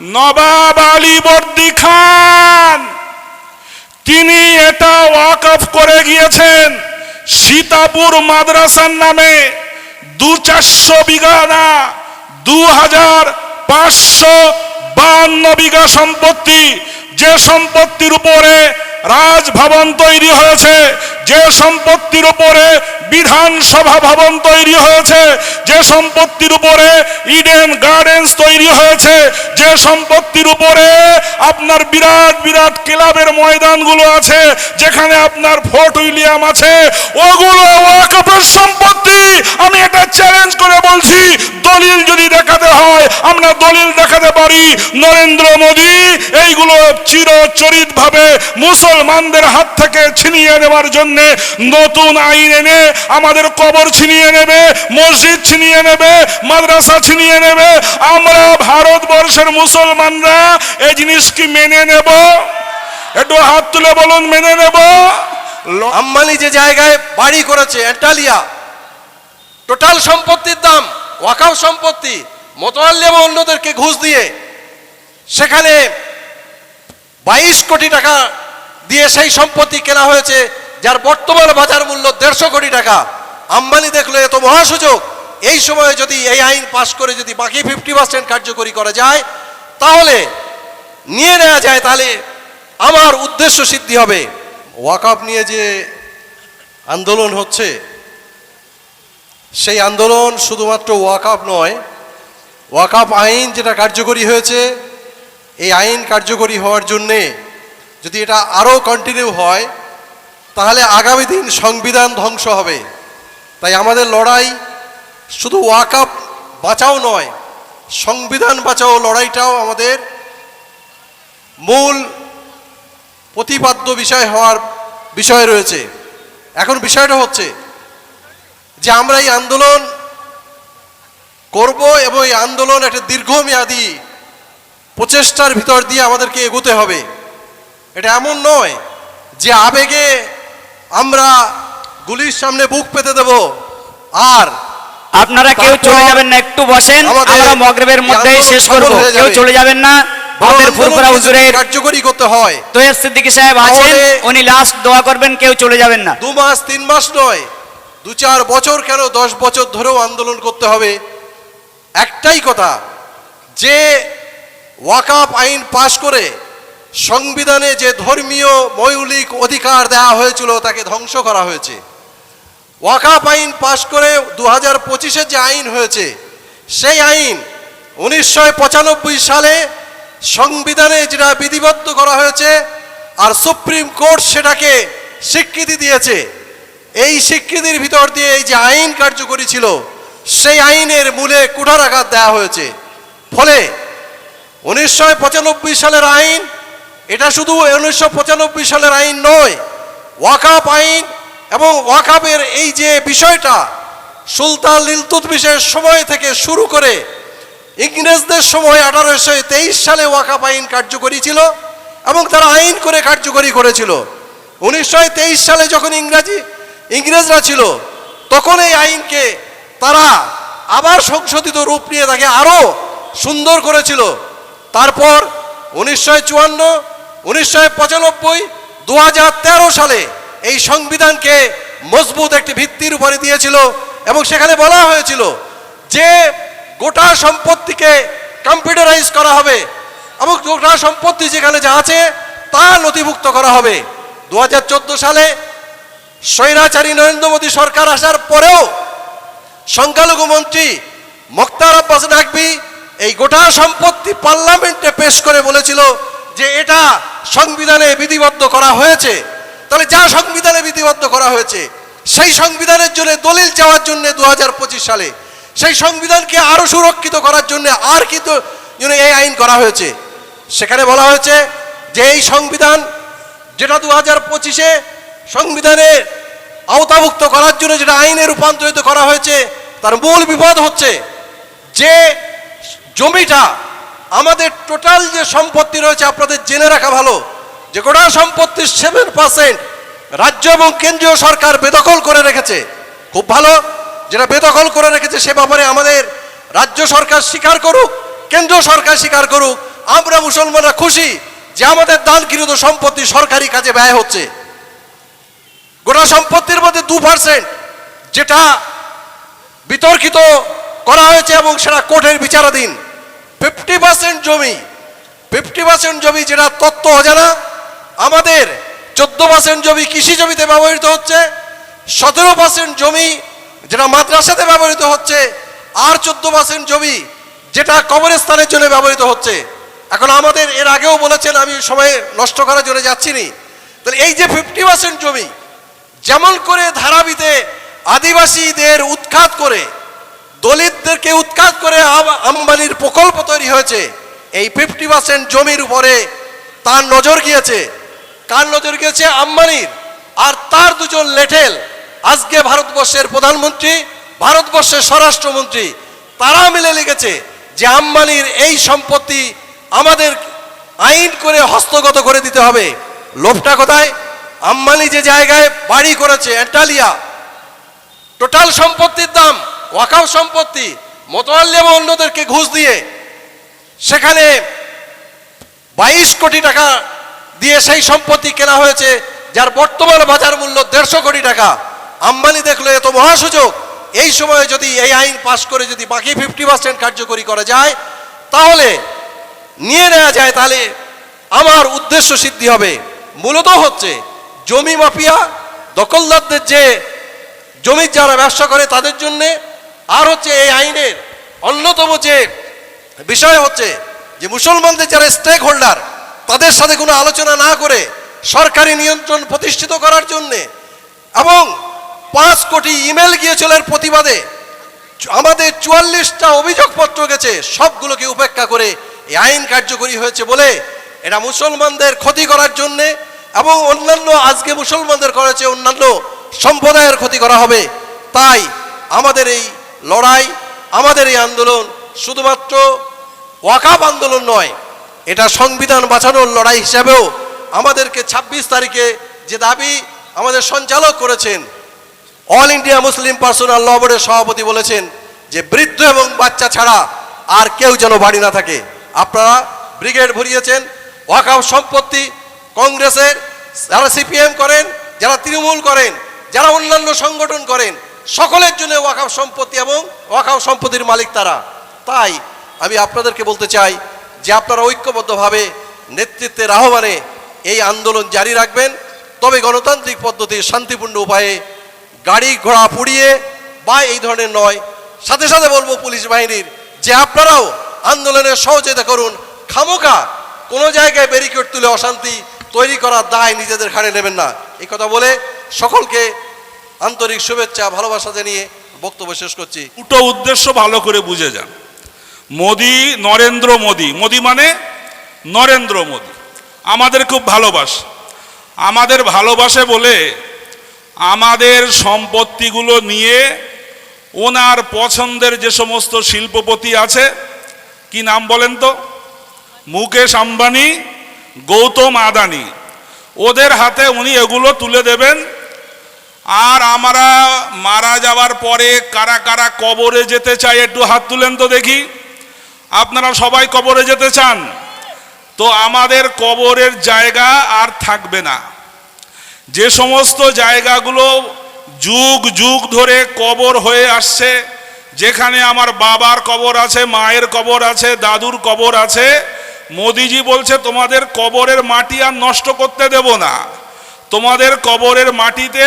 নবাব আলী বর্দি খান। তিনি এটা ওয়াকফ করে গিয়েছেন সীতাপুর মাদ্রাসার নামে। দু চারশো বিঘা না, দু হাজার পাঁচশো বান্ন বিঘা সম্পত্তি। যে সম্পত্তির উপরে রাজভবন তৈরি হয়েছে, যে সম্পত্তির উপরে বিধানসভা ভবন তৈরি হয়েছে সম্পত্তির উপরে ইডেন গার্ডেন্স তৈরি হয়েছে। যে সম্পত্তির উপরে আপনার বিরাট বিরাট ক্লাবের ময়দানগুলো আছে, যেখানে আপনার ফোর্ট উইলিয়াম আছে, ওগুলো ওয়াকফের সম্পত্তি। আমি এটা চ্যালেঞ্জ করে বলছি, দলিল যদি দেখাতে হয়, আমরা দলিল দেখাতে পারি। নরেন্দ্র মোদী এইগুলো চিরচরিত ভাবে মুসলমানদের হাত থেকে ছিনিয়ে নেওয়ার জন্য নতুন আইন এনে আমাদের কবর ছিনিয়ে নেবে, মসজিদ ছিনিয়ে নেবে, মাদ্রাসা ছিনিয়ে নেবে। আমরা ভারতবর্ষের মুসলমানরা এই জিনিস কি মেনে নেব? একটু হাত তুলে বলুন, মেনে নেব? আম্বানি যে জায়গায় বাড়ি করেছে, অ্যান্টালিয়া, টোটাল সম্পত্তির দাম, ওয়াকাও সম্পত্তি মোতোয়াল্লি এবং অন্যদেরকে ঘুষ দিয়ে, সেখানে বাইশ কোটি টাকা দিয়ে সেই সম্পত্তি কেনা হয়েছে, যার বর্তমান বাজার মূল্য দেড়শো কোটি টাকা। আম্বানি দেখল, এত মহাসুযোগ। এই সময়ে যদি এই আইন পাশ করে যদি বাকি ফিফটি পার্সেন্ট কার্যকরী করা যায়, তাহলে নিয়ে নেওয়া যায়, তাহলে আমার উদ্দেশ্য সিদ্ধি হবে। ওয়াকআপ নিয়ে যে আন্দোলন হচ্ছে, সেই আন্দোলন শুধুমাত্র ওয়াকআপ নয় ওয়াকআপ আইন যেটা কার্যকরী হয়েছে, এই আইন কার্যকরী হওয়ার জন্যে যদি এটা আরও কন্টিনিউ হয়, তাহলে আগামী দিন সংবিধান ধ্বংস হবে। তাই আমাদের লড়াই শুধু ওয়াকআপ বাঁচাও নয়, সংবিধান বাঁচাও লড়াইটাও আমাদের মূল প্রতিপাদ্য বিষয় হওয়ার বিষয় রয়েছে। এখন বিষয়টা হচ্ছে যে আমরা এই আন্দোলন করব এবং এই আন্দোলন একটা দীর্ঘমেয়াদী প্রচেষ্টার ভিতর দিয়ে আমাদেরকে এগোতে হবে। এটা এমন নয় যে আবেগে আমরা গুলির সামনে বুক পেতে দেব। আর আপনারা কেউ চলে যাবেন না একটু বসেন আমরা মগরিবের মধ্যেই শেষ করব। কেউ চলে যাবেন না আমাদের ফুরফুরা হুজুরের কার্যকরী করতে হয়। তৈয়ব সিদ্দিকী সাহেব আছেন উনি লাস্ট দোয়া করবেন কেউ চলে যাবেন না। দু মাস তিন মাস নয় দু চার বছর কেন দশ বছর ধরেও আন্দোলন করতে হবে? একটাই কথা যে ওয়াকাপ আইন পাশ করে সংবিধানে যে ধর্মীয় মৌলিক অধিকার দেওয়া হয়েছিল তাকে ধ্বংস করা হয়েছে। ওয়াকাপ আইন পাশ করে দু হাজার পঁচিশে যে আইন হয়েছে, সেই আইন উনিশশো পঁচানব্বই সালে সংবিধানে যেটা বিধিবদ্ধ করা হয়েছে আর সুপ্রিম কোর্ট সেটাকে স্বীকৃতি দিয়েছে। এই স্বীকৃতির ভিতর দিয়ে এই যে আইন কার্যকরী ছিল, সেই আইনের মূলে কুঠারাঘাত দেওয়া হয়েছে। ফলে উনিশশো পঁচানব্বই সালের আইন, এটা শুধু উনিশশো পঁচানব্বই সালের আইন নয় ওয়াকাপ আইন এবং ওয়াকাপের এই যে বিষয়টা, সুলতান লিলতুতমিশের সময় থেকে শুরু করে ইংরেজদের সময় আঠারোশো তেইশ সালে ওয়াকাপ আইন কার্যকরী ছিল এবং তারা আইন করে কার্যকরী করেছিল। উনিশশো তেইশ সালে যখন ইংরাজি, ইংরেজরা ছিল, তখন এই আইনকে তারা আবার সংশোধিত রূপ নিয়ে তাকে আরও সুন্দর করেছিল। তারপর উনিশশো চুয়ান্ন, উনিশশো পঁচানব্বই দু সালে এই সংবিধানকে মজবুত একটি ভিত্তির উপরে দিয়েছিল এবং সেখানে বলা হয়েছিল যে গোটা সম্পত্তিকে কম্পিউটারাইজ করা হবে এবং গোটা সম্পত্তি যেখানে যা আছে তা নথিভুক্ত করা হবে। দু হাজার চোদ্দ সালে স্বৈরাচারী নরেন্দ্র মোদী সরকার আসার পরেও সংখ্যালঘু মন্ত্রী মোক্তার আব্বাস নাকবি এই গোটা সম্পত্তি পার্লামেন্টে পেশ করে বলেছিল যে এটা সংবিধানে বিধিবদ্ধ করা হয়েছে। তাহলে যা সংবিধানে বিধিবদ্ধ করা হয়েছে, সেই সংবিধানের জন্য দলিল চাওয়ার জন্য দু হাজার পঁচিশ সালে, সেই সংবিধানকে আরও সুরক্ষিত করার জন্য আর কিন্তু এই আইন করা হয়েছে। সেখানে বলা হয়েছে যে এই সংবিধান যেটা দু হাজার পঁচিশে সংবিধানে আওতাভুক্ত করার জন্য যেটা আইনে রূপান্তরিত করা হয়েছে, তার মূল বিপদ হচ্ছে যে জমিটা আমাদের টোটাল যে সম্পত্তি রয়েছে আপনাদের জেনে রাখা ভালো যে গোটা সম্পত্তির সেভেন পার্সেন্ট রাজ্য এবং কেন্দ্রীয় সরকার বেদখল করে রেখেছে। খুব ভালো, যেটা বেদখল করে রেখেছে সে ব্যাপারে আমাদের রাজ্য সরকার স্বীকার করুক, কেন্দ্র সরকার স্বীকার করুক। আমরা মুসলমানরা খুশি যে আমাদের দানকৃত সম্পত্তি সরকারি কাজে ব্যয় হচ্ছে। গোটা সম্পত্তির মধ্যে দু পার্সেন্ট যেটা বিতর্কিত করা হয়েছে এবং সেটা কোর্টের বিচারাধীন। ফিফটি পার্সেন্ট জমি, ফিফটি পার্সেন্ট জমি যেটা তত্ত্ব অজানা আমাদের চোদ্দ পার্সেন্ট জমি কৃষি জমিতে ব্যবহৃত হচ্ছে, সতেরো পার্সেন্ট জমি যেটা মাদ্রাসাতে ব্যবহৃত হচ্ছে, আর চোদ্দ পার্সেন্ট জমি যেটা কবরস্থানের জন্য ব্যবহৃত হচ্ছে। এখন আমাদের এর আগেও বলেছেন, আমি সময় নষ্ট করার জন্য যাচ্ছি নি তাহলে এই যে ফিফটি পার্সেন্ট জমি, যেমন করে ধারাবিতে আদিবাসীদের উৎখাত করে, দলিতদেরকে উৎখাত করে আম- আম্বানির প্রকল্প তৈরি হয়েছে, এই ফিফটি পার্সেন্ট জমির উপরে তার নজর গিয়েছে। কার নজর গিয়েছে? আম্বানির আর তার দুজন লেঠেল। আজকে ভারতবর্ষের প্রধানমন্ত্রী, ভারতবর্ষের স্বরাষ্ট্রমন্ত্রী, তারা মিলে লিখেছে যে আম্বানির এই সম্পত্তি আমাদের আইন করে হস্তগত করে দিতে হবে। লোভটা কোথায়? আম্বানি যে জায়গায় বাড়ি করেছে, অ্যান্টালিয়া। টোটাল সম্পত্তির দাম, ওয়াকাও সম্পত্তি মোতোয়াল্লি এবং অন্যদেরকে ঘুষ দিয়ে। সেখানে বাইশ কোটি টাকা দিয়ে সেই সম্পত্তি কেনা হয়েছে, যার বর্তমান বাজার মূল্য দেড়শো কোটি টাকা। আম্বানি দেখল এত মহাসুযোগ এই সময়ে যদি এই আইন পাশ করে যদি বাকি ফিফটি পার্সেন্ট কার্যকরী করা যায়, তাহলে নিয়ে নেওয়া যায়, তাহলে আমার উদ্দেশ্য সিদ্ধি হবে। মূলত হচ্ছে, জমি মাফিয়া, দখলদারদের যে জমি যারা ব্যবসা করে, তাদের জন্যে আর হচ্ছে এই আইনের অন্যতম যে বিষয় হচ্ছে যে মুসলমানদের যারা স্টেক হোল্ডার তাদের সাথে কোনো আলোচনা না করে সরকারি নিয়ন্ত্রণ প্রতিষ্ঠিত করার জন্যে এবং পাঁচ কোটি ইমেল গিয়েছিল এর প্রতিবাদে। আমাদের চুয়াল্লিশটা অভিযোগপত্র গেছে, সবগুলোকে উপেক্ষা করে এই আইন কার্যকরী হয়েছে বলে এটা মুসলমানদের ক্ষতি করার জন্যে এবং অন্যান্য আজকে মুসলমানদের করেছে, অন্যান্য সম্প্রদায়ের ক্ষতি করা হবে। তাই আমাদের এই লড়াই, আমাদের এই আন্দোলন শুধুমাত্র ওয়াকাব আন্দোলন নয় এটা সংবিধান বাঁচানোর লড়াই হিসাবেও আমাদেরকে ২৬ তারিখে যে দাবি আমাদের সঞ্চালক করেছেন all India Muslim personal law বোর্ডের সভাপতি বলেছেন যে বৃদ্ধ এবং বাচ্চা ছাড়া আর কেউ যেন বাড়ি না থাকে। আপনারা ব্রিগেড ভরিয়েছেন ওয়াকাফ সম্পত্তি কংগ্রেসের যারা সিপিএম করেন, যারা তৃণমূল করেন, যারা অন্যান্য সংগঠন করেন, সকলের জন্য ওয়াকাফ সম্পত্তি এবং ওয়াকাফ সম্পত্তির মালিক তারা। তাই আমি আপনাদেরকে বলতে চাই যে আপনারা ঐক্যবদ্ধভাবে নেতৃত্বের আহ্বানে এই আন্দোলন জারি রাখবেন, তবে গণতান্ত্রিক পদ্ধতির শান্তিপূর্ণ উপায়ে গাড়ি ঘোড়া পুড়িয়ে বা এই ধরনের নয়, সাথে সাথে বলব পুলিশ বাহিনীর যে আপনারাও আন্দোলনের সহযোগিতা করুন খামোকা কোনো জায়গায় ব্যারিকেড তুলে অশান্তি তৈরি করার দায় নিজেদের ঘাড়ে নেবেন না। এই কথা বলে সকলকে আন্তরিক শুভেচ্ছা, ভালোবাসা জানিয়ে বক্তব্য শেষ করছি। দুটো উদ্দেশ্য ভালো করে বুঝে যান। মোদি, নরেন্দ্র মোদি। মোদি মানে নরেন্দ্র মোদি। আমাদের খুব ভালোবাসে। আমাদের ভালোবাসে বলে আমাদের সম্পত্তিগুলো নিয়ে ওনার পছন্দের যে সমস্ত শিল্পপতি আছে, কি নাম বলেন তো? মুকেশ আম্বানি, গৌতম আদানি। ওদের হাতে উনি এগুলো তুলে দেবেন। আর আমরা মারা যাওয়ার পরে কারা কারা কবরে যেতে চাই একটু হাত তুলেন তো দেখি। আপনারা সবাই কবরে যেতে চান, তো আমাদের কবরের জায়গা আর থাকবে না। যে সমস্ত জায়গাগুলো যুগ যুগ ধরে কবর হয়ে আসছে, যেখানে আমার বাবার কবর আছে, মায়ের কবর আছে, দাদুর কবর আছে, মোদিজি বলছে, তোমাদের কবরের মাটি আর নষ্ট করতে দেব না। তোমাদের কবরের মাটিতে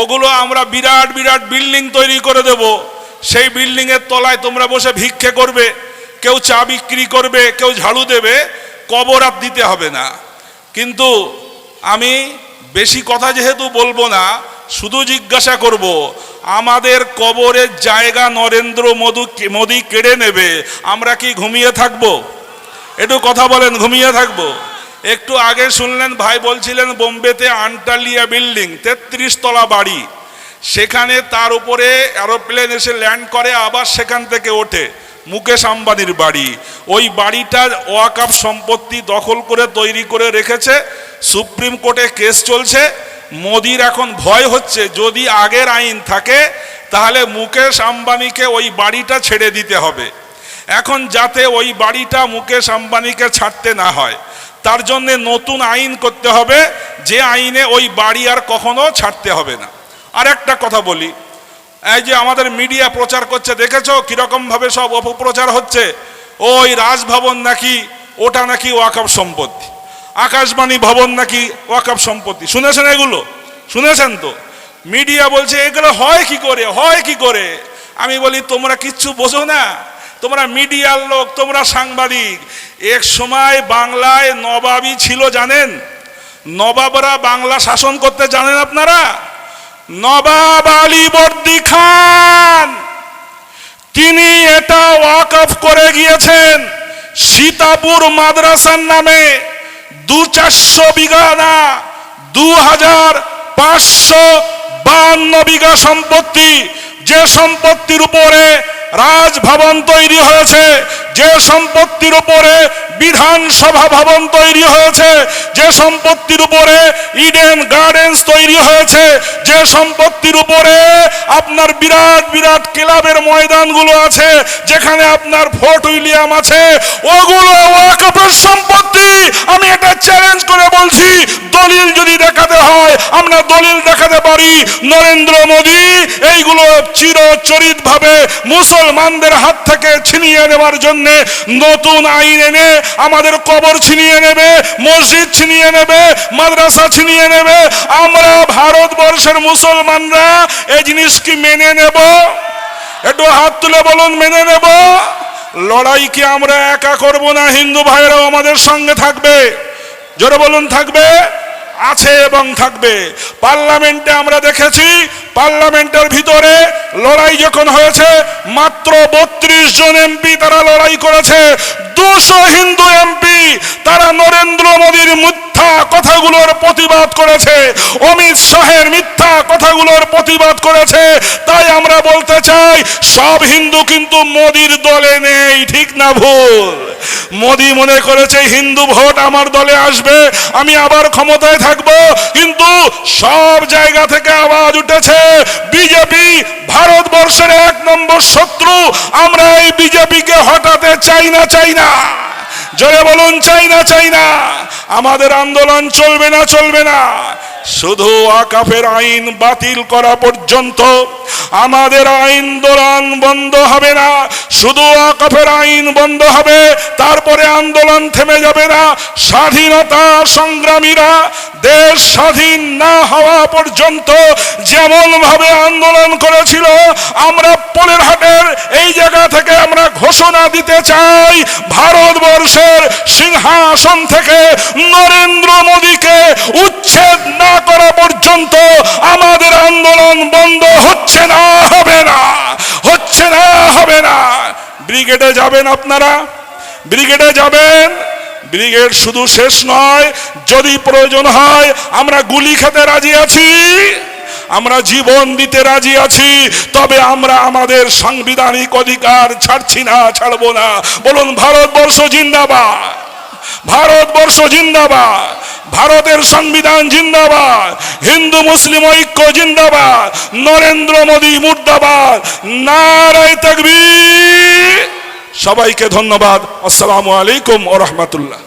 ওগুলো আমরা বিরাট বিরাট বিল্ডিং তৈরি করে দেব। সেই বিল্ডিংয়ের তলায় তোমরা বসে ভিক্ষে করবে। কেউ চা বিক্রি করবে, কেউ ঝাড়ু দেবে, কবর আর দিতে হবে না। কিন্তু আমি বেশি কথা যেহেতু বলব না, শুধু জিজ্ঞাসা করব, আমাদের কবরের জায়গা নরেন্দ্র মোদু মোদি কেড়ে নেবে, আমরা কি ঘুমিয়ে থাকব? একটু কথা বলেন, ঘুমিয়ে থাকব। একটু আগে শুনলেন, ভাই বলছিলেন, বোম্বেতে আন্টালিয়া বিল্ডিং, তেত্রিশ তলা বাড়ি। সেখানে তার উপরে এরোপ্লেন এসে ল্যান্ড করে, আবার সেখান থেকে ওঠে। মুকেশ আম্বানির বাড়ি। ওই বাড়িটার ওয়াকাপ সম্পত্তি দখল করে তৈরি করে রেখেছে। সুপ্রিম কোর্টে কেস চলছে। মোদির এখন ভয় হচ্ছে, যদি আগের আইন থাকে, তাহলে মুকেশ আম্বানিকে ওই বাড়িটা ছেড়ে দিতে হবে। এখন যাতে ওই বাড়িটা মুকেশ আম্বানিকে ছাড়তে না হয়, তার জন্যে নতুন আইন করতে হবে। যে আইনে ওই বাড়ি আর কখনো ছাড়তে হবে না। আর একটা কথা বলি এই যে আমাদের মিডিয়া প্রচার করছে, দেখেছ কীরকম ভাবে সব অপপ্রচার হচ্ছে? ওই রাজভবন নাকি, ওটা নাকি ওয়াকফ সম্পত্তি। আকাশবাণী ভবন নাকি ওয়াকফ সম্পত্তি। শুনেছেন এগুলো? শুনেছেন তো? মিডিয়া বলছে, এগুলো হয় কি করে? হয় কি করে? আমি বলি, তোমরা কিচ্ছু বোঝো না। তোমরা মিডিয়ার লোক, তোমরা সাংবাদিক। এক সময় বাংলায় নবাবই ছিল, জানেন? নবাবরা বাংলা শাসন করতে জানেন আপনারা? নবাব আলী বর্দি খান। তিনি এটা ওয়াকফ করে গিয়েছেন সীতাপুর মাদ্রাসার নামে। দু চারশো বিঘা না, দু হাজার পাঁচশো বান্ন বিঘা সম্পত্তি। যে সম্পত্তির উপরে রাজভবন তৈরি হয়েছে, যে সম্পত্তির উপরে বিধানসভা ভবন তৈরি হয়েছে, যে সম্পত্তির উপরে ইডেন গার্ডেন্স তৈরি হয়েছে, যে সম্পত্তির উপরে আপনার বিরাট বিরাট ক্লাবের ময়দানগুলো আছে যেখানে আপনার ফোর্ট উইলিয়াম আছে, ওগুলো ওয়াকফের সম্পত্তি। আমি এটা চ্যালেঞ্জ করে বলছি, দলিল যদি দেখাতে হয়, আমরা দলিল দেখাতে পারি, নরেন্দ্র মোদী এইগুলো চিরচরিত ভাবে মুসলমানদের হাত থেকে ছিনিয়ে নেওয়ার জন্য নতুন আইন এনে আমাদের কবর ছিনিয়ে নেবে, মসজিদ ছিনিয়ে নেবে, মাদ্রাসা ছিনিয়ে নেবে। আমরা ভারতবর্ষের মুসলমানরা এই জিনিস কি মেনে নেব। একটু হাত তুলে বলুন, মেনে নেব। লড়াই কি আমরা একা করব না? হিন্দু ভাইরাও আমাদের সঙ্গে থাকবে। জোরে বলুন, থাকবে? আছে এবং থাকবে। পার্লামেন্টে আমরা দেখেছি, পার্লামেন্টের ভিতরে লড়াই যখন হয়েছে, মাত্র বত্রিশ জন এমপি তারা লড়াই করেছে। দুশো হিন্দু এমপি, তারা নরেন্দ্র মোদীর মিথ্যা কথাগুলোর প্রতিবাদ করেছে। অমিত শাহের মিথ্যা কথাগুলোর প্রতিবাদ করেছে। তাই আমরা বলতে চাই, সব হিন্দু কিন্তু মোদির দলে নেই, ঠিক না ভুল? মোদি মনে করেছে, হিন্দু ভোট আমার দলে আসবে, আমি আবার ক্ষমতায় থাকব, কিন্তু সব জায়গা থেকে আওয়াজ উঠেছে, বিজেপি ভারতবর্ষের এক নম্বর শত্রু, আমরা এই বিজেপিকে হটাতে চাই না চাই না। জোরে বলুন, চাই না চাই না। আমাদের আন্দোলন চলবে না চলবে না। শুধু আকাফের আইন বাতিল করা পর্যন্ত আমাদের আন্দোলন বন্ধ হবে না, শুধু আকাফের আইন বন্ধ হবে, তারপরে আন্দোলন থেমে যাবে না। স্বাধীনতা সংগ্রামীরা দেশ স্বাধীন না হওয়া পর্যন্ত যেমন ভাবে আন্দোলন করেছিল, আমরা পোলের ঘোষণা দিতে চাই ভারতবর্ষের সিংহাসন থেকে নরেন্দ্র মোদীকে উচ্ছেদ না করা পর্যন্ত আমাদের আন্দোলন বন্ধ হচ্ছে না, হবে না, হচ্ছে না, হবে না। ব্রিগেডে যাবেন আপনারা? ব্রিগেডে যাবেন? ব্রিগেড শুধু শেষ নয়, যদি প্রয়োজন হয় আমরা গুলি খেতে রাজি আছি। আমরা জীবন দিতে রাজি আছি, তবে আমরা আমাদের সাংবিধানিক অধিকার ছাড়ছি না, ছাড়বো না। বলুন, ভারতবর্ষ জিন্দাবাদ। ভারতবর্ষ জিন্দাবাদ। ভারতের সংবিধান জিন্দাবাদ। হিন্দু মুসলিম ঐক্য জিন্দাবাদ। নরেন্দ্র মোদী মুর্দাবাদ। নারায় তকবীর। সবাইকে ধন্যবাদ। আসসালামু আলাইকুম ও রহমতুল্লাহ।